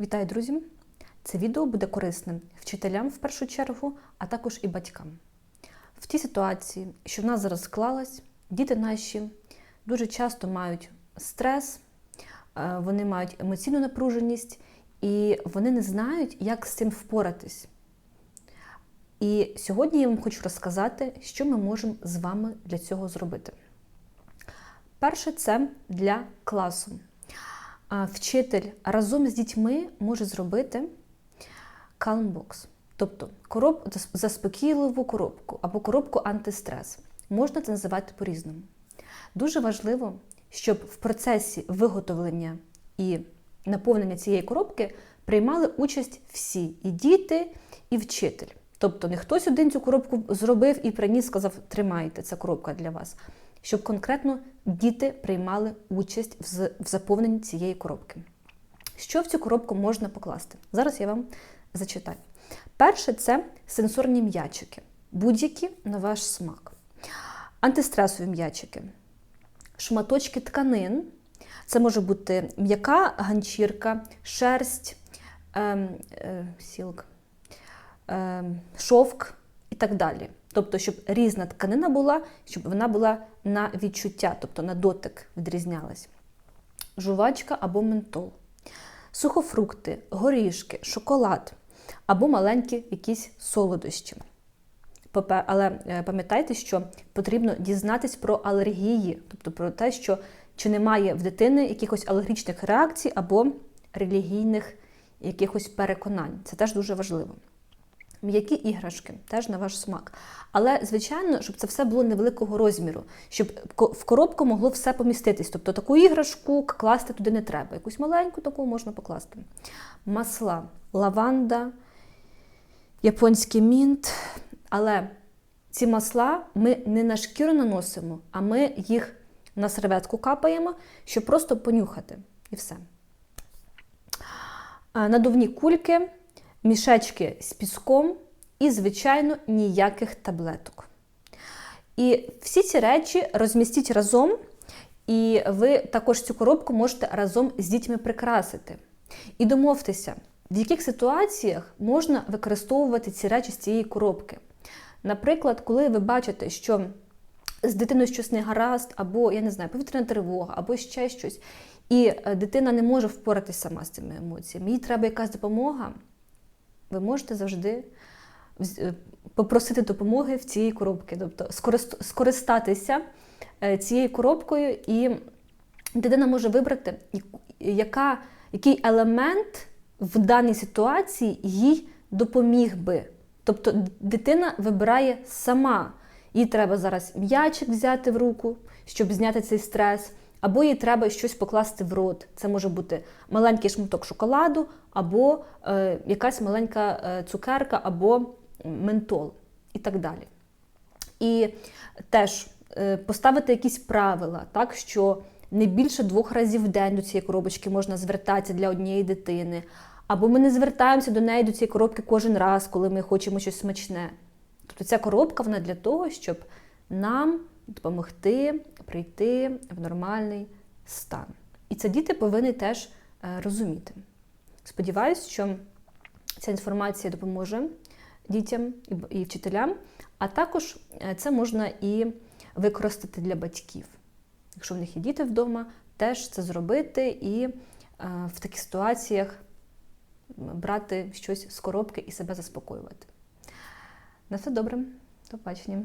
Вітаю, друзі! Це відео буде корисним вчителям в першу чергу, а також і батькам. В тій ситуації, що в нас зараз склалась, діти наші дуже часто мають стрес, е, вони мають емоційну напруженість і вони не знають, як з цим впоратись. І сьогодні я вам хочу розказати, що ми можемо з вами для цього зробити. Перше, це для класу. Вчитель разом з дітьми може зробити калмбокс, тобто короб... заспокійливу коробку або коробку антистрес. Можна це називати по-різному. Дуже важливо, щоб в процесі виготовлення і наповнення цієї коробки приймали участь всі і діти, і вчитель. Тобто не хтось один цю коробку зробив і приніс, сказав, тримайте, ця коробка для вас. Щоб конкретно діти приймали участь в заповненні цієї коробки. Що в цю коробку можна покласти? Зараз я вам зачитаю. Перше це сенсорні м'ячики, будь-які на ваш смак. Антистресові м'ячики, шматочки тканин. Це може бути м'яка ганчірка, шерсть, е, е, сілк, е, шовк і так далі. Тобто, щоб різна тканина була, щоб вона була на відчуття, тобто на дотик відрізнялась. Жувачка або ментол, сухофрукти, горішки, шоколад або маленькі якісь солодощі. Але пам'ятайте, що потрібно дізнатись про алергії, тобто про те, що чи немає в дитини якихось алергічних реакцій або релігійних якихось переконань. Це теж дуже важливо. М'які іграшки, теж на ваш смак. Але, звичайно, щоб це все було невеликого розміру, щоб в коробку могло все поміститись. Тобто таку іграшку класти туди не треба. Якусь маленьку таку можна покласти. Масла, лаванда, японський мінт. Але ці масла ми не на шкіру наносимо, а ми їх на серветку капаємо, щоб просто понюхати. І все. Надувні кульки мішечки з піском і, звичайно, ніяких таблеток. І всі ці речі розмістіть разом, і ви також цю коробку можете разом з дітьми прикрасити. І домовтеся, в яких ситуаціях можна використовувати ці речі з цієї коробки. Наприклад, коли ви бачите, що з дитиною щось не гаразд, або, я не знаю, повітряна тривога, або ще щось, і е, дитина не може впоратися сама з цими емоціями, їй треба якась допомога ви можете завжди попросити допомоги в цій коробці, тобто скористатися е, цією коробкою, і дитина може вибрати, яка, який елемент в даній ситуації їй допоміг би. Тобто дитина вибирає сама. Їй треба зараз м'ячик взяти в руку, щоб зняти цей стрес або їй треба щось покласти в рот. Це може бути маленький шматок шоколаду, або е, якась маленька е, цукерка, або ментол і так далі. І теж е, поставити якісь правила, так, що не більше двох разів в день до цієї коробочки можна звертатися для однієї дитини. Або ми не звертаємося до неї до цієї коробки кожен раз, коли ми хочемо щось смачне. Тобто ця коробка вона для того, щоб нам допомогти прийти в нормальний стан. І це діти повинні теж е, розуміти. Сподіваюсь, що ця інформація допоможе дітям і вчителям, а також е, це можна і використати для батьків. Якщо в них є діти вдома, теж це зробити і е, в таких ситуаціях брати щось з коробки і себе заспокоювати. На все добре, до побачення.